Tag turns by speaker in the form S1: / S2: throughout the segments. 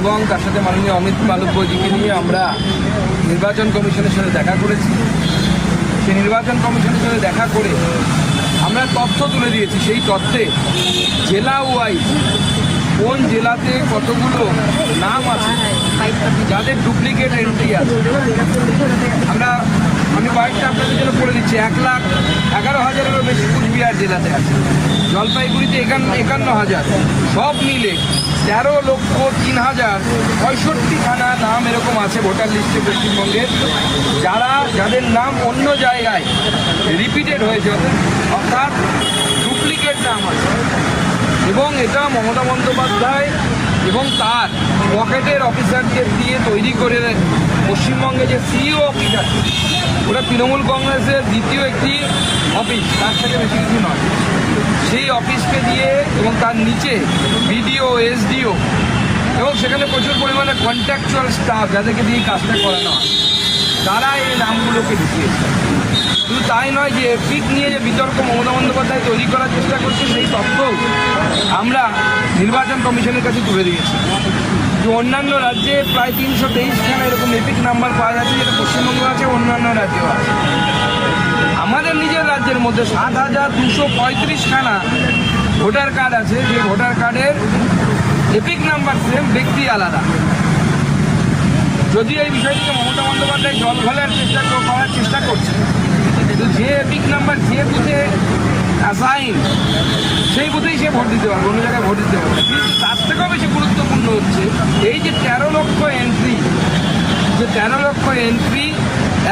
S1: এবং তার সাথে মাননীয় অমিত মালব্যজিকে নিয়ে আমরা নির্বাচন কমিশনের সাথে দেখা করেছি। সেই নির্বাচন কমিশনের সাথে দেখা করে আমরা তথ্য তুলে দিয়েছি। সেই তথ্যে জেলা ওয়াইজ কোন জেলাতে কতগুলো নাম আছে, যাদের ডুপ্লিকেট এন্ট্রি আছে। আমরা, আমি কয়েকটা আপনাদের জন্য করে দিচ্ছি। এক লাখ এগারো হাজারেরও বেশি কুচবিহার জেলাতে আছে। জলপাইগুড়িতে একান্ন একান্ন হাজার। সব মিলে তেরো লক্ষ তিন হাজার পঁয়ষট্টি খানা নাম এরকম আছে ভোটার লিস্টে পশ্চিমবঙ্গের। যারা, যাদের নাম অন্য জায়গায় রিপিটেড হয়েছে, অর্থাৎ ডুপ্লিকেট নাম আছে। এবং এটা মমতা বন্দ্যোপাধ্যায় এবং তার পকেটের অফিসারদের দিয়ে তৈরি করে পশ্চিমবঙ্গে যে সিইও অফিস আছে, ওটা তৃণমূল কংগ্রেসের দ্বিতীয় একটি অফিস তার থেকে বেশি কিছু নয়। সেই অফিসকে দিয়ে এবং তার নিচে বিডিও, এসডিও এবং সেখানে প্রচুর পরিমাণে কন্ট্রাকচুয়াল স্টাফ যাদেরকে দিয়ে কাজটা করানো হয়। তারা এই নামগুলোকে ঢুকিয়েছে শুধু তাই নয় যে পিক নিয়ে যে বিতর্ক মমতা বন্দ্যোপাধ্যায় তৈরি করার চেষ্টা করছে, সেই তথ্য আমরা নির্বাচন কমিশনের কাছে তুলে দিয়েছি। যে অন্যান্য রাজ্যে প্রায় তিনশো তেইশখানা এরকম এপিক নাম্বার পাওয়া যাচ্ছে, যেটা পশ্চিমবঙ্গ আছে অন্যান্য রাজ্যেও আছে। আমাদের নিজের রাজ্যের মধ্যে সাত হাজার দুশো পঁয়ত্রিশখানা ভোটার কার্ড আছে। যে ভোটার কার্ডের এপিক নাম্বার সেম, ব্যক্তি আলাদা। যদি এই বিষয়টিকে মমতা বন্দ্যোপাধ্যায় জল ঘোলার চেষ্টা করার চেষ্টা করছে, কিন্তু যে এপিক নাম্বার, যে বুথে অ্যাসাইন, সেই বুথেই সে ভোট দিতে পারবে, অন্য জায়গায় ভোট দিতে পারবে তার থেকেও বেশি গুরুত্বপূর্ণ হচ্ছে, এই যে তেরো লক্ষ এন্ট্রি যে তেরো লক্ষ এন্ট্রি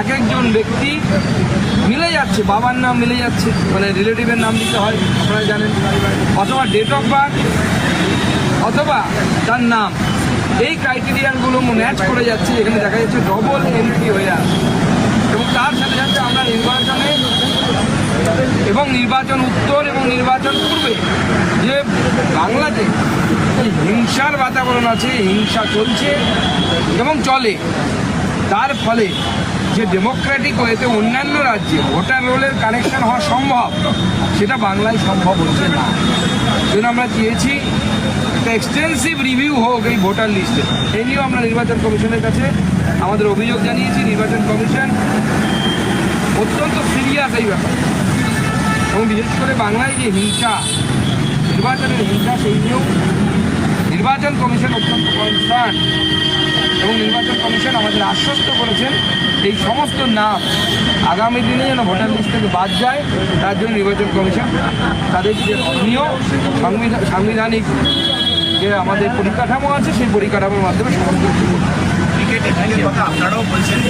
S1: এক একজন ব্যক্তি মিলে যাচ্ছে, বাবার নাম মিলে যাচ্ছে মানে রিলেটিভের নাম দিতে হয়, আপনারা জানেন। অথবা ডেট অফ বার্থ অথবা তার নাম। এই ক্রাইটেরিয়ানগুলো ম্যাচ করে যাচ্ছে, এখানে দেখা যাচ্ছে ডবল এন্ট্রি হয়ে আসছে। এবং তার সাথে সাথে আমরা নির্বাচনে এবং নির্বাচন উত্তর এবং নির্বাচন পূর্বে যে বাংলাতে হিংসার বাতাবরণ আছে, হিংসা চলছে এবং চলে, তার ফলে যে ডেমোক্রেটিক ওয়েতে অন্যান্য রাজ্যে ভোটার রোলের কানেকশন হওয়া সম্ভব, সেটা বাংলায় সম্ভব হচ্ছে না। জন্য আমরা চেয়েছি একটা এক্সটেন্সিভ রিভিউ হোক এই ভোটার লিস্টে এই নিয়েও আমরা নির্বাচন কমিশনের কাছে আমাদের অভিযোগ জানিয়েছি, নির্বাচন কমিশন অত্যন্ত সিরিয়াস এই ব্যাপার। এবং বিশেষ করে বাংলায় যে হিংসা, নির্বাচনের হিংসা সেই নিয়েও নির্বাচন কমিশন অত্যন্ত কনসার্ন এবং নির্বাচন কমিশন আমাদের আশ্বস্ত করেছেন এই সমস্ত নাম আগামী দিনে যেন ভোটার লিস্ট থেকে বাদ যায়, তার জন্য নির্বাচন কমিশন তাদের যে সংবিধান সাংবিধানিক যে আমাদের পরিকাঠামো আছে, সেই পরিকাঠামোর মাধ্যমে সমস্ত
S2: আপনারাও বলছেন।